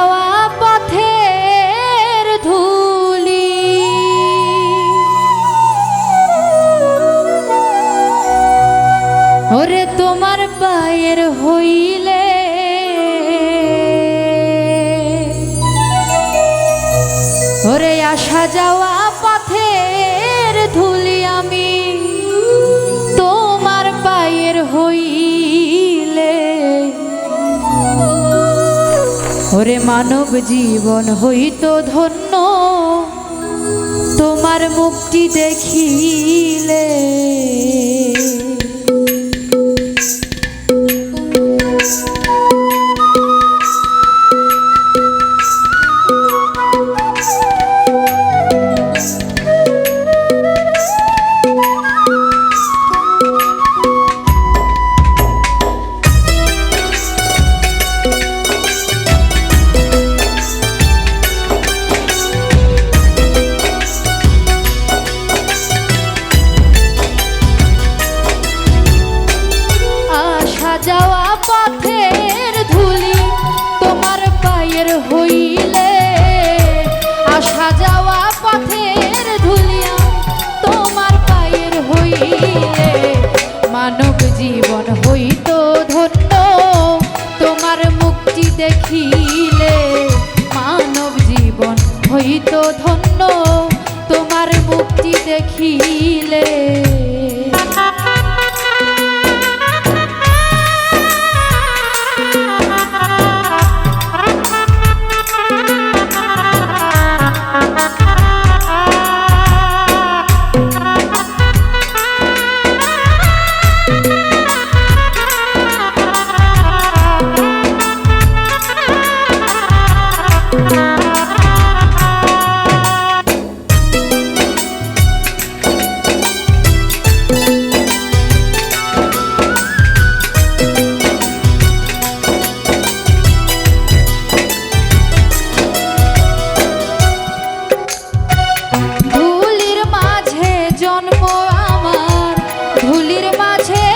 যাওয়া পথের ধুলি। ওরে তোমার পায়ের হইলে ওরে আসা যাওয়া ওরে মানব জীবন হইত ধন্য। তোমার মুক্তি দেখিলে হইত ধন্য তোমার মুক্তি দেখিলে। মাঝে